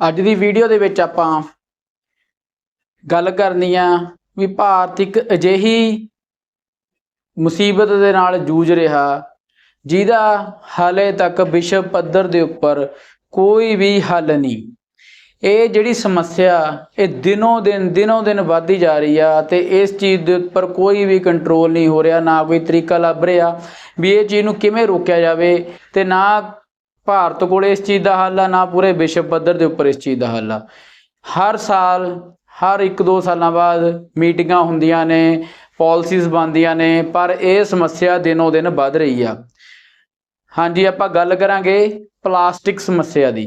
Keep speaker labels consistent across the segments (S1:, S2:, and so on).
S1: ਅੱਜ ਦੀ ਵੀਡੀਓ ਦੇ ਵਿੱਚ ਆਪਾਂ ਗੱਲ ਕਰਨੀ ਆ ਵੀ ਭਾਰਤ ਇੱਕ ਅਜਿਹੀ ਮੁਸੀਬਤ ਦੇ ਨਾਲ ਜੂਝ ਰਿਹਾ, ਜਿਹਦਾ ਹਾਲੇ ਤੱਕ ਵਿਸ਼ਵ ਪੱਧਰ ਦੇ ਉੱਪਰ ਕੋਈ ਵੀ ਹੱਲ ਨਹੀਂ। ਇਹ ਜਿਹੜੀ ਸਮੱਸਿਆ, ਇਹ ਦਿਨੋਂ ਦਿਨ ਦਿਨੋਂ ਦਿਨ ਵੱਧਦੀ ਜਾ ਰਹੀ ਆ ਤੇ ਇਸ ਚੀਜ਼ ਦੇ ਉੱਪਰ ਕੋਈ ਵੀ ਕੰਟਰੋਲ ਨਹੀਂ ਹੋ ਰਿਹਾ, ਨਾ ਕੋਈ ਤਰੀਕਾ ਲੱਭ ਰਿਹਾ ਵੀ ਇਹ ਚੀਜ਼ ਨੂੰ ਕਿਵੇਂ ਰੋਕਿਆ ਜਾਵੇ ਤੇ ਨਾ ਭਾਰਤ ਕੋਲ ਇਸ ਚੀਜ਼ ਦਾ ਹੱਲ ਆ, ਨਾ ਪੂਰੇ ਵਿਸ਼ਵ ਪੱਧਰ ਦੇ ਉੱਪਰ ਇਸ ਚੀਜ਼ ਦਾ ਹੱਲ ਆ। ਹਰ ਸਾਲ, ਹਰ 1-2 ਸਾਲਾਂ ਬਾਅਦ ਮੀਟਿੰਗਾਂ ਹੁੰਦੀਆਂ ਨੇ ਪਾਲਿਸੀਜ਼ ਬਣਦੀਆਂ ਨੇ, ਪਰ ਇਹ ਸਮੱਸਿਆ ਦਿਨੋਂ ਦਿਨ ਵੱਧ ਰਹੀ ਆ। ਹਾਂਜੀ, ਆਪਾਂ ਗੱਲ ਕਰਾਂਗੇ ਪਲਾਸਟਿਕ ਸਮੱਸਿਆ ਦੀ।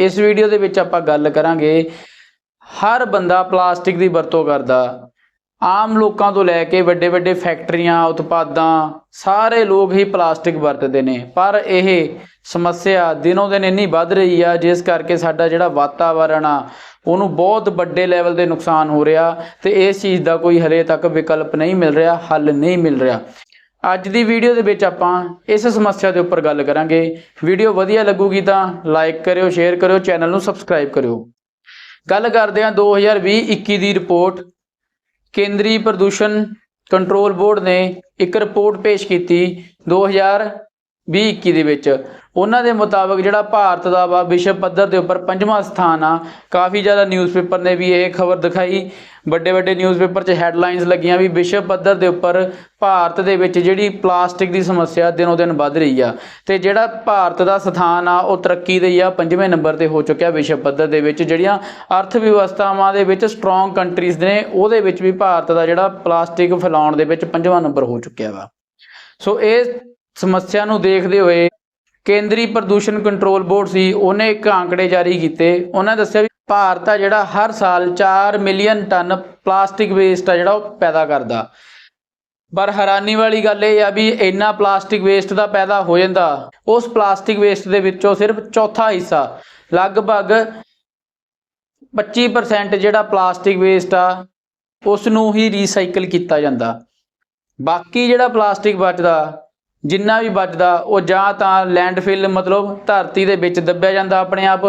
S1: ਇਸ ਵੀਡੀਓ ਦੇ ਵਿੱਚ ਆਪਾਂ ਗੱਲ ਕਰਾਂਗੇ, ਹਰ ਬੰਦਾ ਪਲਾਸਟਿਕ ਦੀ ਵਰਤੋਂ ਕਰਦਾ। ਆਮ ਲੋਕਾਂ ਤੋਂ ਲੈ ਕੇ ਵੱਡੇ ਵੱਡੇ ਫੈਕਟਰੀਆਂ, ਉਤਪਾਦਾਂ, ਸਾਰੇ ਲੋਕ ਹੀ ਪਲਾਸਟਿਕ ਵਰਤਦੇ ਨੇ। ਪਰ ਇਹ ਸਮੱਸਿਆ ਦਿਨੋਂ ਦਿਨ ਇੰਨੀ ਵੱਧ ਰਹੀ ਆ, ਜਿਸ ਕਰਕੇ ਸਾਡਾ ਜਿਹੜਾ ਵਾਤਾਵਰਣ ਆ, ਉਹਨੂੰ ਬਹੁਤ ਵੱਡੇ ਲੈਵਲ ਤੇ ਨੁਕਸਾਨ ਹੋ ਰਿਹਾ ਤੇ ਇਸ ਚੀਜ਼ ਦਾ ਕੋਈ ਹਲੇ ਤੱਕ ਵਿਕਲਪ ਨਹੀਂ ਮਿਲ ਰਿਹਾ, ਹੱਲ ਨਹੀਂ ਮਿਲ ਰਿਹਾ। ਅੱਜ ਦੀ ਵੀਡੀਓ ਦੇ ਵਿੱਚ ਆਪਾਂ ਇਸ ਸਮੱਸਿਆ ਦੇ ਉੱਪਰ ਗੱਲ ਕਰਾਂਗੇ। ਵੀਡੀਓ ਵਧੀਆ ਲੱਗੂਗੀ ਤਾਂ ਲਾਈਕ ਕਰਿਓ, ਸ਼ੇਅਰ ਕਰਿਓ, ਚੈਨਲ ਨੂੰ ਸਬਸਕ੍ਰਾਈਬ ਕਰਿਓ। ਗੱਲ ਕਰਦੇ ਹਾਂ 2020-21 ਦੀ ਰਿਪੋਰਟ। ਕੇਂਦਰੀ ਪ੍ਰਦੂਸ਼ਣ ਕੰਟਰੋਲ ਬੋਰਡ ਨੇ ਇੱਕ ਰਿਪੋਰਟ ਪੇਸ਼ ਕੀਤੀ। 2020-21 ਦੇ ਵਿੱਚ। ਉਹਨਾਂ ਦੇ ਮੁਤਾਬਕ ਜਿਹੜਾ ਭਾਰਤ ਦਾ ਵਾ ਵਿਸ਼ਵ ਪੱਧਰ ਦੇ ਉੱਪਰ ਪੰਜਵਾਂ ਸਥਾਨ ਆ, ਕਾਫੀ ਜ਼ਿਆਦਾ ਨਿਊਜ਼ਪੇਪਰ ਨੇ ਵੀ ਇਹ ਖਬਰ ਦਿਖਾਈ। ਵੱਡੇ ਵੱਡੇ ਨਿਊਜ਼ਪੇਪਰ 'ਚ ਹੈਡਲਾਈਨਸ ਲੱਗੀਆਂ ਵੀ ਵਿਸ਼ਵ ਪੱਧਰ ਦੇ ਉੱਪਰ ਭਾਰਤ ਦੇ ਵਿੱਚ ਜਿਹੜੀ ਪਲਾਸਟਿਕ ਦੀ ਸਮੱਸਿਆ ਦਿਨੋ ਦਿਨ ਵੱਧ ਰਹੀ ਆ। ਤੇ ਜਿਹੜਾ ਭਾਰਤ ਦਾ ਸਥਾਨ ਆ, ਉਹ ਤਰੱਕੀ ਦੇ ਆ, ਪੰਜਵੇਂ ਨੰਬਰ ਤੇ ਹੋ ਚੁੱਕਿਆ ਵਿਸ਼ਵ ਪੱਧਰ ਦੇ ਵਿੱਚ। ਜਿਹੜੀਆਂ ਅਰਥ ਵਿਵਸਥਾਵਾਂ ਦੇ ਵਿੱਚ ਸਟਰੋਂਗ ਕੰਟਰੀਜ਼ ਨੇ, ਉਹਦੇ ਵਿੱਚ ਵੀ ਭਾਰਤ ਦਾ ਜਿਹੜਾ ਪਲਾਸਟਿਕ ਫੈਲਾਉਣ ਦੇ ਵਿੱਚ ਪੰਜਵਾਂ ਨੰਬਰ ਹੋ ਚੁੱਕਿਆ ਵਾ। ਸੋ ਇਹ ਸਮੱਸਿਆ ਨੂੰ ਦੇਖਦੇ ਹੋਏ ਕੇਂਦਰੀ ਪ੍ਰਦੂਸ਼ਣ ਕੰਟਰੋਲ ਬੋਰਡ ਸੀ, ਉਹਨੇ ਇੱਕ ਆંકੜੇ ਜਾਰੀ ਕੀਤੇ। ਉਹਨਾਂ ਦੱਸਿਆ ਵੀ ਭਾਰਤ ਆ ਜਿਹੜਾ ਹਰ ਸਾਲ 4 ਮਿਲੀਅਨ ਟਨ ਪਲਾਸਟਿਕ ਵੇਸਟ ਆ ਜਿਹੜਾ ਉਹ ਪੈਦਾ ਕਰਦਾ। ਪਰ ਹੈਰਾਨੀ ਵਾਲੀ ਗੱਲ ਇਹ ਆ ਵੀ ਇੰਨਾ ਪਲਾਸਟਿਕ ਵੇਸਟ ਦਾ ਪੈਦਾ ਹੋ ਜਾਂਦਾ, ਉਸ ਪਲਾਸਟਿਕ ਵੇਸਟ ਦੇ ਵਿੱਚੋਂ ਸਿਰਫ ਚੌਥਾ ਹਿੱਸਾ, ਲਗਭਗ 25% ਜਿਹੜਾ ਪਲਾਸਟਿਕ ਵੇਸਟ ਆ, ਉਸ ਨੂੰ ਹੀ ਰੀਸਾਈਕਲ ਕੀਤਾ ਜਾਂਦਾ। ਬਾਕੀ ਜਿਹੜਾ ਪਲਾਸਟਿਕ ਬਚਦਾ ਜਿੰਨਾ ਵੀ ਬਚਦਾ, ਉਹ ਜਾਂ ਤਾਂ ਲੈਂਡਫਿਲ ਮਤਲਬ ਧਰਤੀ ਦੇ ਵਿੱਚ ਦੱਬਿਆ ਜਾਂਦਾ ਆਪਣੇ ਆਪ,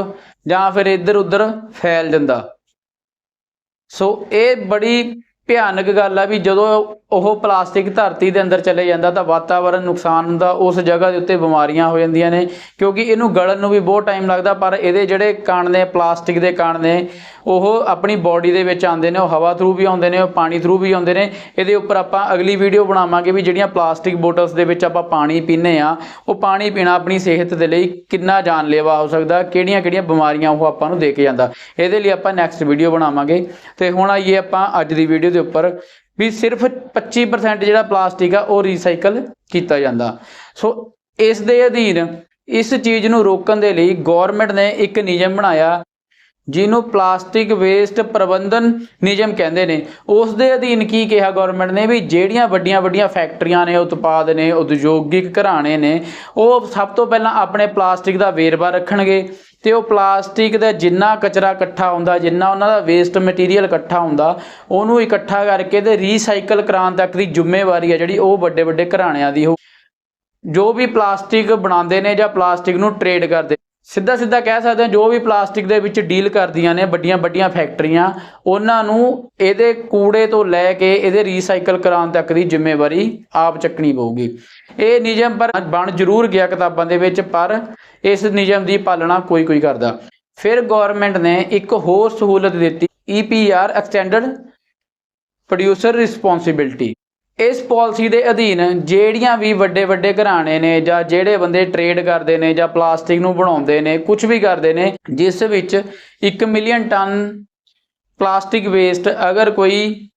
S1: ਜਾਂ ਫਿਰ ਇੱਧਰ ਉੱਧਰ ਫੈਲ ਜਾਂਦਾ। ਸੋ ਇਹ ਬੜੀ ਭਿਆਨਕ ਗੱਲ ਆ ਵੀ ਜਦੋਂ ਉਹ ਪਲਾਸਟਿਕ ਧਰਤੀ ਦੇ ਅੰਦਰ ਚਲੇ ਜਾਂਦਾ ਤਾਂ ਵਾਤਾਵਰਣ ਨੁਕਸਾਨ ਹੁੰਦਾ, ਉਸ ਜਗ੍ਹਾ ਦੇ ਉੱਤੇ ਬਿਮਾਰੀਆਂ ਹੋ ਜਾਂਦੀਆਂ ਨੇ, ਕਿਉਂਕਿ ਇਹਨੂੰ ਗਲਣ ਨੂੰ ਵੀ ਬਹੁਤ ਟਾਈਮ ਲੱਗਦਾ, ਪਰ ਇਹਦੇ ਜਿਹੜੇ ਕਣ ਨੇ, ਪਲਾਸਟਿਕ ਦੇ ਕਣ ਨੇ ਉਹ ਆਪਣੀ ਬਾਡੀ ਦੇ ਵਿੱਚ ਆਉਂਦੇ ਨੇ, ਉਹ ਹਵਾ ਥਰੂ ਵੀ ਆਉਂਦੇ ਨੇ, ਉਹ ਪਾਣੀ ਥਰੂ ਵੀ ਆਉਂਦੇ ਨੇ। ਇਹਦੇ ਉੱਪਰ ਆਪਾਂ ਅਗਲੀ ਵੀਡੀਓ ਬਣਾਵਾਂਗੇ ਵੀ ਜਿਹੜੀਆਂ ਪਲਾਸਟਿਕ ਬੋਟਲਸ ਦੇ ਵਿੱਚ ਆਪਾਂ ਪਾਣੀ ਪੀਂਦੇ ਆ ਉਹ ਪਾਣੀ ਪੀਣਾ ਆਪਣੀ ਸਿਹਤ ਦੇ ਲਈ ਕਿੰਨਾ ਜਾਨਲੇਵਾ ਹੋ ਸਕਦਾ, ਕਿਹੜੀਆਂ-ਕਿਹੜੀਆਂ ਬਿਮਾਰੀਆਂ ਉਹ ਆਪਾਂ ਨੂੰ ਦੇ ਕੇ ਜਾਂਦਾ। ਇਹਦੇ ਲਈ ਆਪਾਂ ਨੈਕਸਟ ਵੀਡੀਓ ਬਣਾਵਾਂਗੇ। ਤੇ ਹੁਣ ਆਈਏ ਆਪਾਂ ਅੱਜ ਦੀ ਵੀਡੀਓ ਦੇ ਉੱਪਰ ਵੀ ਸਿਰਫ 25% ਜਿਹੜਾ ਪਲਾਸਟਿਕ ਆ, ਉਹ ਰੀਸਾਈਕਲ ਕੀਤਾ ਜਾਂਦਾ। ਸੋ ਇਸ ਦੇ ਅਧੀਨ ਇਸ ਚੀਜ਼ ਨੂੰ ਰੋਕਣ ਦੇ ਲਈ ਗਵਰਨਮੈਂਟ ਨੇ ਇੱਕ ਨਿਯਮ ਬਣਾਇਆ ਜਿਹਨੂੰ ਪਲਾਸਟਿਕ ਵੇਸਟ ਪ੍ਰਬੰਧਨ ਨਿਯਮ ਕਹਿੰਦੇ ਨੇ। ਉਸ ਦੇ ਅਧੀਨ ਕੀ ਕਿਹਾ ਗਵਰਨਮੈਂਟ ਨੇ ਵੀ ਜਿਹੜੀਆਂ ਵੱਡੀਆਂ ਵੱਡੀਆਂ ਫੈਕਟਰੀਆਂ ਨੇ, ਉਤਪਾਦ ਨੇ, ਉਦਯੋਗਿਕ ਘਰਾਣੇ ਨੇ, ਉਹ ਸਭ ਤੋਂ ਪਹਿਲਾਂ ਆਪਣੇ ਪਲਾਸਟਿਕ ਦਾ ਵੇਰਵਾ ਰੱਖਣਗੇ ਤੇ ਉਹ ਪਲਾਸਟਿਕ ਦਾ ਜਿੰਨਾ ਕਚਰਾ ਇਕੱਠਾ ਹੁੰਦਾ, ਜਿੰਨਾ ਉਹਨਾਂ ਦਾ ਵੇਸਟ ਮਟੀਰੀਅਲ ਇਕੱਠਾ ਹੁੰਦਾ, ਉਹਨੂੰ ਇਕੱਠਾ ਕਰਕੇ ਤੇ ਰੀਸਾਈਕਲ ਕਰਾਉਣ ਤੱਕ ਦੀ ਜ਼ਿੰਮੇਵਾਰੀ ਹੈ ਜਿਹੜੀ ਉਹ ਵੱਡੇ ਵੱਡੇ ਘਰਾਣਿਆਂ ਦੀ ਹੋ ਜੋ ਵੀ ਪਲਾਸਟਿਕ ਬਣਾਉਂਦੇ ਨੇ ਜਾਂ ਪਲਾਸਟਿਕ ਨੂੰ ਟ੍ਰੇਡ ਕਰਦੇ ਸਿੱਧਾ ਸਿੱਧਾ ਕਹਿ ਸਕਦੇ ਹਾਂ, ਜੋ ਵੀ ਪਲਾਸਟਿਕ ਦੇ ਵਿੱਚ ਡੀਲ ਕਰਦੀਆਂ ਨੇ, ਵੱਡੀਆਂ ਵੱਡੀਆਂ ਫੈਕਟਰੀਆਂ, ਉਹਨਾਂ ਨੂੰ ਇਹਦੇ ਕੂੜੇ ਤੋਂ ਲੈ ਕੇ ਇਹਦੇ ਰੀਸਾਈਕਲ ਕਰਾਉਣ ਤੱਕ ਦੀ ਜ਼ਿੰਮੇਵਾਰੀ ਆਪ ਚੱਕਣੀ ਪਊਗੀ। ਇਹ ਨਿਯਮ ਪਰ ਬਣ ਜ਼ਰੂਰ ਗਿਆ ਕਿਤਾਬਾਂ ਦੇ ਵਿੱਚ, ਪਰ ਇਸ ਨਿਯਮ ਦੀ ਪਾਲਣਾ ਕੋਈ ਕੋਈ ਕਰਦਾ। ਫਿਰ ਗਵਰਨਮੈਂਟ ਨੇ ਇੱਕ ਹੋਰ ਸਹੂਲਤ ਦਿੱਤੀ EPR ਐਕਸਟੈਂਡਡ ਪ੍ਰੋਡਿਊਸਰ ਰਿਸਪੌਂਸਿਬਿਲਟੀ ਇਸ ਪਾਲਿਸੀ ਦੇ ਅਧੀਨ ਜਿਹੜੀਆਂ ਵੀ ਵੱਡੇ ਵੱਡੇ ਘਰਾਣੇ ਨੇ ਜਾਂ ਜਿਹੜੇ ਬੰਦੇ ਟ੍ਰੇਡ ਕਰਦੇ ਨੇ ਜਾਂ ਪਲਾਸਟਿਕ ਨੂੰ ਬਣਾਉਂਦੇ ਨੇ ਕੁਝ ਵੀ ਕਰਦੇ ਨੇ, ਜਿਸ ਵਿੱਚ 1 ਮਿਲੀਅਨ ਟਨ ਪਲਾਸਟਿਕ ਵੇਸਟ ਅਗਰ ਕੋਈ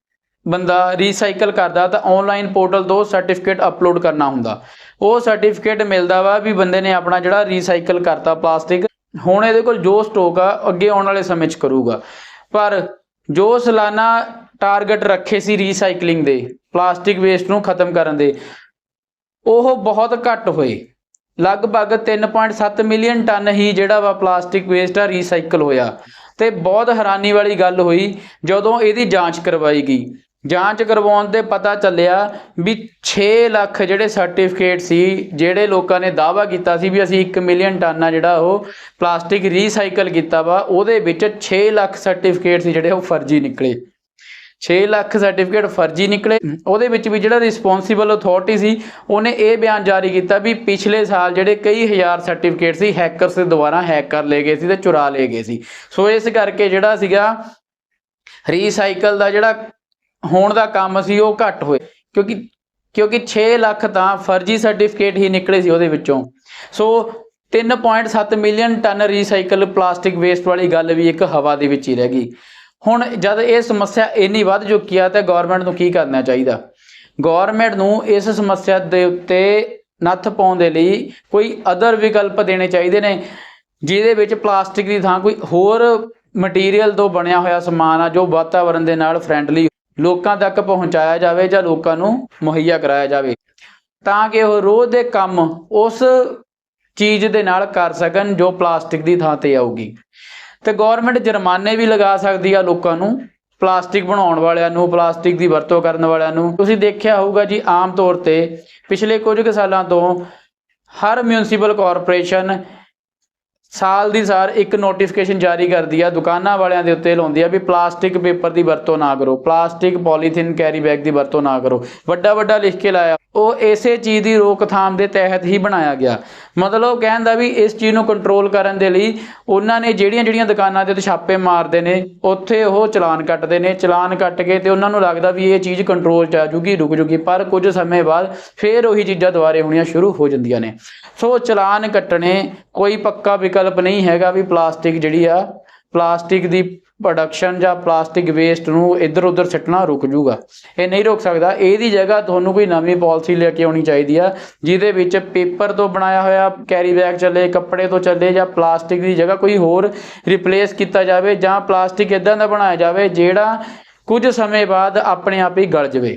S1: ਬੰਦਾ ਰੀਸਾਈਕਲ ਕਰਦਾ ਤਾਂ ਆਨਲਾਈਨ ਪੋਰਟਲ ਤੋਂ ਸਰਟੀਫਿਕੇਟ ਅਪਲੋਡ ਕਰਨਾ ਹੁੰਦਾ। ਉਹ ਸਰਟੀਫਿਕੇਟ ਮਿਲਦਾ ਵਾ ਵੀ ਬੰਦੇ ਨੇ ਆਪਣਾ ਜਿਹੜਾ ਰੀਸਾਈਕਲ ਕਰਤਾ ਪਲਾਸਟਿਕ ਹੁਣ ਇਹਦੇ ਕੋਲ ਜੋ ਸਟਾਕ ਆ, ਅੱਗੇ ਆਉਣ ਵਾਲੇ ਸਮੇਂ 'ਚ ਕਰੂਗਾ। ਪਰ ਜੋ ਸਾਲਾਨਾ ਟਾਰਗੇਟ ਰੱਖੇ ਸੀ ਰੀਸਾਈਕਲਿੰਗ ਦੇ, ਪਲਾਸਟਿਕ ਵੇਸਟ ਨੂੰ ਖਤਮ ਕਰਨ ਦੇ। ਉਹ ਬਹੁਤ ਘੱਟ ਹੋਏ। ਲਗਭਗ 3.7 ਮਿਲੀਅਨ ਟਨ ਹੀ ਜਿਹੜਾ ਵਾ ਪਲਾਸਟਿਕ ਵੇਸਟ ਆ ਰੀਸਾਈਕਲ ਹੋਇਆ। ਤੇ ਬਹੁਤ ਹੈਰਾਨੀ ਵਾਲੀ ਗੱਲ ਹੋਈ ਜਦੋਂ ਇਹਦੀ ਜਾਂਚ ਕਰਵਾਈ ਗਈ। ਜਾਂਚ ਕਰਵਾਉਣ ਤੇ ਪਤਾ ਚੱਲਿਆ ਵੀ 6 ਲੱਖ ਜਿਹੜੇ ਸਰਟੀਫਿਕੇਟ ਸੀ, ਜਿਹੜੇ ਲੋਕਾਂ ਨੇ ਦਾਅਵਾ ਕੀਤਾ ਸੀ ਵੀ ਅਸੀਂ 1 ਮਿਲੀਅਨ ਟਨ ਆ ਜਿਹੜਾ ਉਹ ਪਲਾਸਟਿਕ ਰੀਸਾਈਕਲ ਕੀਤਾ ਵਾ, ਉਹਦੇ ਵਿੱਚ 6 ਲੱਖ ਸਰਟੀਫਿਕੇਟ ਸੀ ਜਿਹੜੇ ਉਹ ਫਰਜ਼ੀ ਨਿਕਲੇ। 6 ਲੱਖ ਸਰਟੀਫਿਕੇਟ ਫਰਜ਼ੀ ਨਿਕਲੇ। ਉਹਦੇ ਵਿੱਚ ਵੀ ਜਿਹੜਾ ਰਿਸਪੌਂਸਿਬਲ ਅਥਾਰਟੀ ਸੀ, ਉਹਨੇ ਇਹ ਬਿਆਨ ਜਾਰੀ ਕੀਤਾ ਵੀ ਪਿਛਲੇ ਸਾਲ ਜਿਹੜੇ ਕਈ ਹਜ਼ਾਰ ਸਰਟੀਫਿਕੇਟ ਸੀ ਹੈਕਰਸ ਦੇ ਦੁਆਰਾ ਹੈਕ ਕਰ ਲਏ ਗਏ ਸੀ ਤੇ ਚੁਰਾ ਲਏ ਗਏ ਸੀ। ਸੋ ਇਸ ਕਰਕੇ ਜਿਹੜਾ ਸੀਗਾ ਰੀਸਾਈਕਲ ਦਾ ਜਿਹੜਾ ਹੋਣ ਦਾ ਕੰਮ ਸੀ, ਉਹ ਘੱਟ ਹੋਏ। ਕਿਉਂਕਿ ਕਿਉਂਕਿ 6 ਲੱਖ ਤਾਂ ਫਰਜ਼ੀ ਸਰਟੀਫਿਕੇਟ ਹੀ ਨਿਕਲੇ ਸੀ ਉਹਦੇ ਵਿੱਚੋਂ। So 3.7 million ton recycle plastic waste ਵਾਲੀ ਗੱਲ ਵੀ ਇੱਕ ਹਵਾ ਦੇ ਵਿੱਚ ਹੀ ਰਹਿ ਗਈ। ਹੁਣ ਜਦ ਇਹ ਸਮੱਸਿਆ ਇੰਨੀ ਵੱਧ ਚੁੱਕੀ ਆ, ਤਾਂ ਗਵਰਨਮੈਂਟ ਨੂੰ ਕੀ ਕਰਨਾ ਚਾਹੀਦਾ? ਗਵਰਨਮੈਂਟ ਨੂੰ ਇਸ ਸਮੱਸਿਆ ਦੇ ਉੱਤੇ ਨੱਥ ਪਾਉਣ ਦੇ ਲਈ ਕੋਈ ਅਦਰ ਵਿਕਲਪ ਦੇਣੇ ਚਾਹੀਦੇ ਨੇ, ਜਿਹਦੇ ਵਿੱਚ ਪਲਾਸਟਿਕ ਦੀ ਥਾਂ ਕੋਈ ਹੋਰ ਮਟੀਰੀਅਲ ਤੋਂ ਬਣਿਆ ਹੋਇਆ ਸਮਾਨ ਆ, ਜੋ ਵਾਤਾਵਰਣ ਦੇ ਨਾਲ ਫ੍ਰੈਂਡਲੀ ਲੋਕਾਂ ਤੱਕ ਪਹੁੰਚਾਇਆ ਜਾਵੇ ਜਾਂ ਲੋਕਾਂ ਨੂੰ ਮੁਹੱਈਆ ਕਰਾਇਆ ਜਾਵੇ। ਤਾਂ ਕਿ ਉਹ ਰੋਜ਼ ਦੇ ਕੰਮ ਉਸ ਚੀਜ਼ ਦੇ ਨਾਲ ਕਰ ਸਕਣ ਜੋ ਪਲਾਸਟਿਕ ਦੀ ਥਾਂ ਤੇ ਆਊਗੀ। ਤੇ ਗਵਰਨਮੈਂਟ ਜੁਰਮਾਨੇ ਵੀ ਲਗਾ ਸਕਦੀ ਆ ਲੋਕਾਂ ਨੂੰ ਪਲਾਸਟਿਕ ਬਣਾਉਣ ਵਾਲਿਆਂ ਨੂੰ, ਪਲਾਸਟਿਕ ਦੀ ਵਰਤੋਂ ਕਰਨ ਵਾਲਿਆਂ ਨੂੰ। ਤੁਸੀਂ ਦੇਖਿਆ ਹੋਊਗਾ ਜੀ, ਆਮ ਤੌਰ ਤੇ ਪਿਛਲੇ ਕੁਝ ਕੁ ਸਾਲਾਂ ਤੋਂ ਹਰ ਮਿਊਨਿਸਪਲ ਕਾਰਪੋਰੇਸ਼ਨ ਸਾਲ ਦੀ ਸਾਰ ਇੱਕ ਨੋਟੀਫਿਕੇਸ਼ਨ ਜਾਰੀ ਕਰਦੀ ਆ, ਦੁਕਾਨਾਂ ਵਾਲਿਆਂ ਦੇ ਉੱਤੇ ਲਾਉਂਦੀ ਆ ਵੀ ਪਲਾਸਟਿਕ ਪੇਪਰ ਦੀ ਵਰਤੋਂ ਨਾ ਕਰੋ, ਪਲਾਸਟਿਕ ਪੋਲੀਥੀਨ ਕੈਰੀ ਬੈਗ ਦੀ ਵਰਤੋਂ ਨਾ ਕਰੋ। ਵੱਡਾ ਵੱਡਾ ਲਿਖ ਕੇ ਲਾਇਆ। ਉਹ ਇਸੇ ਚੀਜ਼ ਦੀ ਰੋਕਥਾਮ ਦੇ ਤਹਿਤ ਹੀ ਬਣਾਇਆ ਗਿਆ। ਮਤਲਬ ਕਹਿਣ ਦਾ ਵੀ ਇਸ ਚੀਜ਼ ਨੂੰ ਕੰਟਰੋਲ ਕਰਨ ਦੇ ਲਈ ਉਹਨਾਂ ਨੇ ਜਿਹੜੀਆਂ ਜਿਹੜੀਆਂ ਦੁਕਾਨਾਂ 'ਤੇ ਛਾਪੇ ਮਾਰਦੇ ਨੇ, ਉੱਥੇ ਉਹ ਚਲਾਨ ਕੱਟਦੇ ਨੇ। ਚਲਾਨ ਕੱਟ ਕੇ ਤੇ ਉਹਨਾਂ ਨੂੰ ਲੱਗਦਾ ਵੀ ਇਹ ਚੀਜ਼ ਕੰਟਰੋਲ 'ਚ ਆ ਜੂਗੀ, ਰੁਕ ਜੂਗੀ। ਪਰ ਕੁਝ ਸਮੇਂ ਬਾਅਦ ਫੇਰ ਉਹੀ ਚੀਜ਼ਾਂ ਦੁਬਾਰੇ ਹੋਣੀਆਂ ਸ਼ੁਰੂ ਹੋ ਜਾਂਦੀਆਂ ਨੇ। ਸੋ ਚਲਾਨ ਕੱਟਣੇ ਕੋਈ ਪੱਕਾ ਵਿਕਲਪ ਨਹੀਂ ਹੈਗਾ ਵੀ ਪਲਾਸਟਿਕ ਜਿਹੜੀ ਆ ਪਲਾਸਟਿਕ ਦੀ ਪ੍ਰੋਡਕਸ਼ਨ ਜਾਂ ਪਲਾਸਟਿਕ ਵੇਸਟ ਨੂੰ ਇੱਧਰ ਉੱਧਰ ਸਿੱਟਣਾ ਰੁਕ ਜੂਗਾ। ਇਹ ਨਹੀਂ ਰੁਕ ਸਕਦਾ। ਇਹਦੀ ਜਗ੍ਹਾ ਤੁਹਾਨੂੰ ਕੋਈ ਨਵੀਂ ਪਾਲਿਸੀ ਲੈ ਕੇ ਆਉਣੀ ਚਾਹੀਦੀ ਆ, ਜਿਹਦੇ ਵਿੱਚ ਪੇਪਰ ਤੋਂ ਬਣਾਇਆ ਹੋਇਆ ਕੈਰੀ ਬੈਗ ਚੱਲੇ, ਕੱਪੜੇ ਤੋਂ ਚੱਲੇ ਜਾਂ ਪਲਾਸਟਿਕ ਦੀ ਜਗ੍ਹਾ ਕੋਈ ਹੋਰ ਰਿਪਲੇਸ ਕੀਤਾ ਜਾਵੇ ਜਾਂ ਪਲਾਸਟਿਕ ਇਦਾਂ ਦਾ ਬਣਾਇਆ ਜਾਵੇ ਜਿਹੜਾ ਕੁਝ ਸਮੇਂ ਬਾਅਦ ਆਪਣੇ ਆਪ ਹੀ ਗਲ ਜਾਵੇ।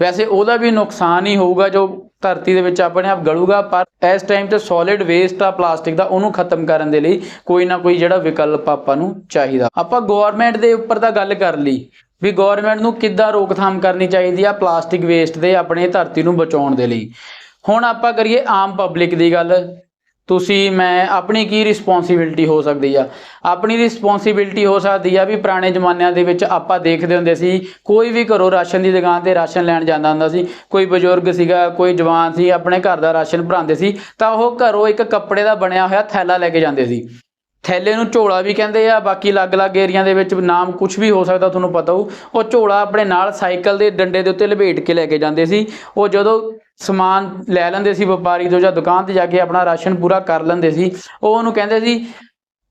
S1: ਵੈਸੇ ਉਹਦਾ ਵੀ ਨੁਕਸਾਨ ਹੀ ਹੋਊਗਾ ਜੋ ਧਰਤੀ ਦੇ ਵਿੱਚ ਆਪਣੇ ਆਪ ਗਲੂਗਾ, ਪਰ ਇਸ ਟਾਈਮ ਤੇ ਸੋਲਿਡ ਵੇਸਟ ਆ ਪਲਾਸਟਿਕ ਦਾ, ਉਹਨੂੰ ਖਤਮ ਕਰਨ ਦੇ ਲਈ ਕੋਈ ਨਾ ਕੋਈ ਜਿਹੜਾ ਵਿਕਲਪ ਆਪਾਂ ਨੂੰ ਚਾਹੀਦਾ। ਆਪਾਂ ਗਵਰਨਮੈਂਟ ਦੇ ਉੱਪਰ ਤਾਂ ਗੱਲ ਕਰ ਲਈ ਵੀ ਗਵਰਨਮੈਂਟ ਨੂੰ ਕਿੱਦਾਂ ਰੋਕਥਾਮ ਕਰਨੀ ਚਾਹੀਦੀ ਆ ਪਲਾਸਟਿਕ ਵੇਸਟ ਦੇ ਆਪਣੇ ਧਰਤੀ ਨੂੰ ਬਚਾਉਣ ਦੇ ਲਈ। ਹੁਣ ਆਪਾਂ ਕਰੀਏ ਆਮ ਪਬਲਿਕ ਦੀ ਗੱਲ ਤੁਸੀਂ, ਮੈਂ, ਆਪਣੀ ਕੀ ਰਿਸਪੌਂਸਿਬਿਲਟੀ ਹੋ ਸਕਦੀ ਆ? ਆਪਣੀ ਰਿਸਪੌਂਸਿਬਿਲਟੀ ਹੋ ਸਕਦੀ ਆ ਵੀ ਪੁਰਾਣੇ ਜ਼ਮਾਨਿਆਂ ਦੇ ਵਿੱਚ ਆਪਾਂ ਦੇਖਦੇ ਹੁੰਦੇ ਸੀ, ਕੋਈ ਵੀ ਘਰੋਂ ਰਾਸ਼ਨ ਦੀ ਦੁਕਾਨ ਤੇ ਰਾਸ਼ਨ ਲੈਣ ਜਾਂਦਾ ਹੁੰਦਾ ਸੀ। ਕੋਈ ਬਜ਼ੁਰਗ ਸੀਗਾ, ਕੋਈ ਜਵਾਨ ਸੀ, ਆਪਣੇ ਘਰ ਦਾ ਰਾਸ਼ਨ ਭਰਾਉਂਦੇ ਸੀ, ਤਾਂ ਉਹ ਘਰੋਂ ਇੱਕ ਕੱਪੜੇ ਦਾ ਬਣਿਆ ਹੋਇਆ ਥੈਲਾ ਲੈ ਕੇ ਜਾਂਦੇ ਸੀ। ਥੈਲੇ ਨੂੰ ਝੋਲਾ ਵੀ ਕਹਿੰਦੇ ਆ, ਬਾਕੀ ਅਲੱਗ-ਅਲੱਗ ਏਰੀਆ ਦੇ ਵਿੱਚ ਨਾਮ ਕੁਝ ਵੀ ਹੋ ਸਕਦਾ, ਤੁਹਾਨੂੰ ਪਤਾ ਹੋਊ। ਉਹ ਝੋਲਾ ਆਪਣੇ ਨਾਲ ਸਾਈਕਲ ਦੇ ਡੰਡੇ ਦੇ ਉੱਤੇ ਲਪੇਟ ਕੇ ਲੈ ਕੇ ਜਾਂਦੇ ਸੀ। ਉਹ ਜਦੋਂ ਸਮਾਨ ਲੈ ਲੈਂਦੇ ਸੀ ਵਪਾਰੀ ਤੋਂ ਜਾਂ ਦੁਕਾਨ ਤੇ ਜਾ ਕੇ ਆਪਣਾ ਰਾਸ਼ਨ ਪੂਰਾ ਕਰ ਲੈਂਦੇ ਸੀ। ਉਹ ਉਹਨੂੰ ਕਹਿੰਦੇ ਸੀ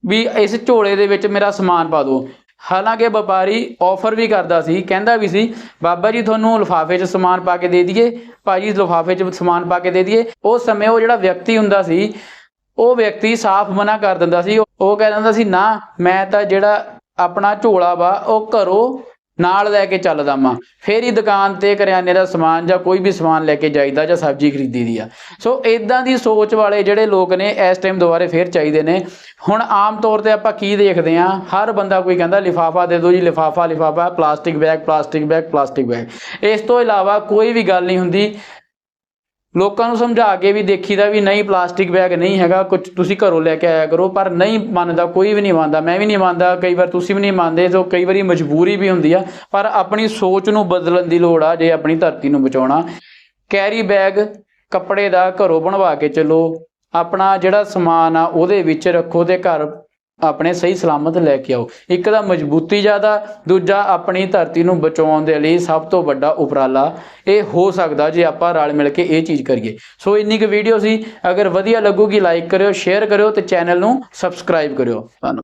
S1: ਵੀ ਇਸ ਝੋਲੇ ਦੇ ਵਿੱਚ ਮੇਰਾ ਸਮਾਨ ਪਾ ਦਿਓ। ਹਾਲਾਂਕਿ ਵਪਾਰੀ ਆਫਰ ਵੀ ਕਰਦਾ ਸੀ, ਕਹਿੰਦਾ ਵੀ ਸੀ, ਬਾਬਾ ਜੀ, ਤੁਹਾਨੂੰ ਲਿਫਾਫੇ 'ਚ ਸਮਾਨ ਪਾ ਕੇ ਦੇ ਦਈਏ, ਭਾਜੀ ਲਿਫਾਫੇ 'ਚ ਸਮਾਨ ਪਾ ਕੇ ਦੇ ਦਈਏ। ਉਸ ਸਮੇਂ ਉਹ ਜਿਹੜਾ ਵਿਅਕਤੀ ਹੁੰਦਾ ਸੀ, ਉਹ ਵਿਅਕਤੀ ਸਾਫ਼ ਮਨਾ ਕਰ ਦਿੰਦਾ ਸੀ। ਉਹ ਕਹਿ ਦਿੰਦਾ ਸੀ, ਨਾ, ਮੈਂ ਤਾਂ ਜਿਹੜਾ ਆਪਣਾ ਝੋਲਾ ਵਾ, ਉਹ ਘਰੋਂ ਨਾਲ ਲੈ ਕੇ ਚੱਲਦਾ ਮਾਂ। ਫੇਰ ਹੀ ਦੁਕਾਨ ਤੇ ਕਰਿਆਨੇ ਦਾ ਸਮਾਨ ਜਾਂ ਕੋਈ ਵੀ ਸਮਾਨ ਲੈ ਕੇ ਜਾਈਦਾ ਜਾਂ ਸਬਜ਼ੀ ਖਰੀਦੀ ਦੀ ਆ। ਸੋ ਇਦਾਂ ਦੀ ਸੋਚ ਵਾਲੇ ਜਿਹੜੇ ਲੋਕ ਨੇ, ਇਸ ਟਾਈਮ ਦੁਬਾਰੇ ਫੇਰ ਚਾਹੀਦੇ ਨੇ। ਹੁਣ ਆਮ ਤੌਰ ਤੇ ਆਪਾਂ ਕੀ ਦੇਖਦੇ ਆ ਹਰ ਬੰਦਾ ਕੋਈ ਕਹਿੰਦਾ, ਲਿਫਾਫਾ ਦੇ ਦਿਓ ਜੀ, ਲਿਫਾਫਾ ਲਿਫਾਫਾ, plastic bag plastic bag plastic bag. ਇਸ ਤੋਂ ਇਲਾਵਾ ਕੋਈ ਵੀ ਗੱਲ ਨਹੀਂ ਹੁੰਦੀ। ਲੋਕਾਂ ਨੂੰ ਸਮਝਾ ਕੇ ਵੀ ਦੇਖੀਦਾ ਵੀ ਨਹੀਂ, ਪਲਾਸਟਿਕ ਬੈਗ ਨਹੀਂ ਹੈਗਾ ਕੁਝ ਤੁਸੀਂ ਘਰੋਂ ਲੈ ਕੇ ਆਇਆ ਕਰੋ, ਪਰ ਨਹੀਂ ਮੰਨਦਾ, ਕੋਈ ਵੀ ਨਹੀਂ ਮੰਨਦਾ, ਮੈਂ ਵੀ ਨਹੀਂ ਮੰਨਦਾ, ਕਈ ਵਾਰ ਤੁਸੀਂ ਵੀ ਨਹੀਂ ਮੰਨਦੇ ਸੋ ਕਈ ਵਾਰੀ ਮਜਬੂਰੀ ਵੀ ਹੁੰਦੀ ਆ, ਪਰ ਆਪਣੀ ਸੋਚ ਨੂੰ ਬਦਲਣ ਦੀ ਲੋੜ ਆ, ਜੇ ਆਪਣੀ ਧਰਤੀ ਨੂੰ ਬਚਾਉਣਾ। ਕੈਰੀ ਬੈਗ ਕੱਪੜੇ ਦਾ ਘਰੋਂ ਬਣਵਾ ਕੇ ਚੱਲੋ, ਆਪਣਾ ਜਿਹੜਾ ਸਮਾਨ ਆ, ਉਹਦੇ ਵਿੱਚ ਰੱਖੋ ਤੇ ਘਰ ਆਪਣੇ ਸਹੀ ਸਲਾਮਤ ਲੈ ਕੇ ਆਓ। ਇੱਕ ਦਾ ਮਜ਼ਬੂਤੀ ਜ਼ਿਆਦਾ, ਦੂਜਾ ਆਪਣੀ ਧਰਤੀ ਨੂੰ ਬਚਾਉਣ ਦੇ ਲਈ ਸਭ ਤੋਂ ਵੱਡਾ ਉਪਰਾਲਾ ਇਹ ਹੋ ਸਕਦਾ ਜੇ ਆਪਾਂ ਰਲ ਮਿਲ ਕੇ ਇਹ ਚੀਜ਼ ਕਰੀਏ। ਸੋ ਇੰਨੀ ਕੁ ਵੀਡੀਓ ਸੀ। ਅਗਰ ਵਧੀਆ ਲੱਗੂਗੀ ਲਾਈਕ ਕਰਿਓ ਸ਼ੇਅਰ ਕਰਿਓ ਤੇ ਚੈਨਲ ਨੂੰ ਸਬਸਕ੍ਰਾਈਬ ਕਰਿਓ। ਧੰਨਵਾਦ।